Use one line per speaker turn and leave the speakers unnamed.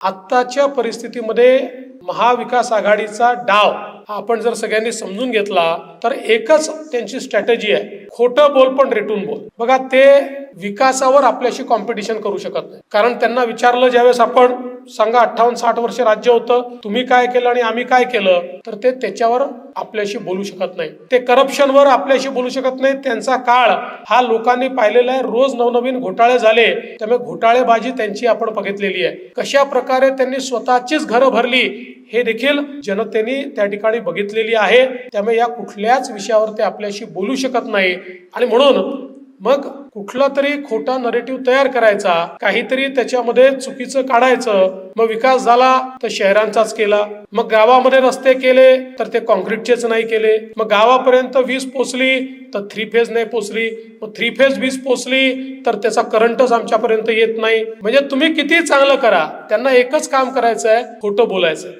आत्ताच्या परिस्थितीमध्ये महाविकास आघाडीचा डाव हा आपण जर सगळ्यांनी समजून घेतला तर एकच त्यांची स्ट्रॅटेजी आहे. खोटं बोल पण रेटून बोल. बघा ते विकासावर आपल्याशी कॉम्पिटिशन करू शकत नाही. कारण त्यांना विचारलं ज्यावेळेस आपण सांगा अठ्ठावन्न साठ वर्ष राज्य होतं. तुम्ही काय केलं आणि आम्ही काय केलं? तर ते त्याच्यावर आपल्याशी बोलू शकत नाही. ते करप्शनवर आपल्याशी बोलू शकत नाही. त्यांचा काळ हा लोकांनी पाहिलेला आहे. रोज नवनवीन घोटाळे झाले. त्यामुळे घोटाळेबाजी त्यांची आपण बघितलेली आहे. कशा प्रकारे त्यांनी स्वतःचीच घरं भरली हे देखील जनतेने त्या ठिकाणी बघितलेली आहे. त्यामुळे या कुठल्याच विषयावर ते आपल्याशी बोलू शकत नाही. आणि म्हणून मग कुठला तरी खोटा नरेटिव्ह तयार करायचा काहीतरी त्याच्यामध्ये चुकीचं काढायचं मग विकास झाला तर शहरांचाच केला. मग गावामध्ये रस्ते केले तर ते कॉन्क्रीटचेच नाही केले. मग गावापर्यंत वीज पोचली तर थ्री फेज नाही पोचली. मग थ्री फेज वीज पोचली तर त्याचा करंटच आमच्यापर्यंत येत नाही. म्हणजे तुम्ही किती चांगलं करा त्यांना एकच काम करायचं आहे खोटं बोलायचं